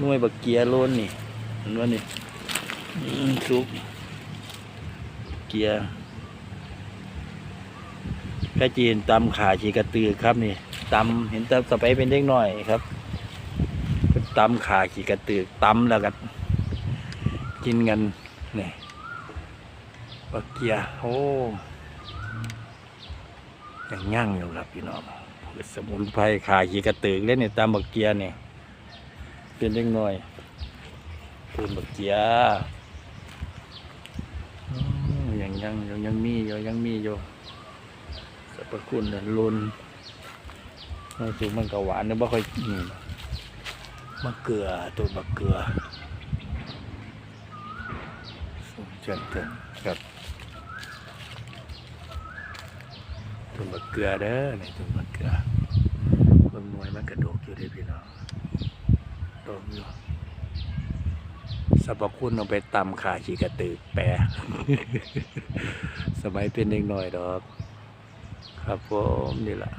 น่วยบักเกียโลนนี่เห็นว่านี่ซุปเกียร์กระจีนตำขาชีกระตือครับนี่ตำเห็นตำสไปเป็นเด็กน้อยครับตำขาขีกระตือตำแล้วก็กินกันนี่บักเกียร์โอ้ยังย่างอยู่ครับพี่น้องสมุนไพรขาขีกระตือเล่นนี่ตำบักเกียร์นี่ เป็นเล็กน้อยปืนบักเจียอืมยังยังยังยังมีอยู่ยังมีอยู่สรรพคุณเนี่ยลุนไม่สูงมันก็หวานเนี่ยบ่ค่อยนี่มะเกลือตัวมะเกลือสูงเจินเจินครับตัวมะเกลือเด้อนี่ตัวมะเกลือเบิ่งหน่วยมันกระโดกอยู่เด้อพี่น้อง ตมอยู่สรรพคุณเอาไปตำขาขีกระตือแปรสมัยเป็นเด็กหน่อยดอก ครับผมนี่แหละ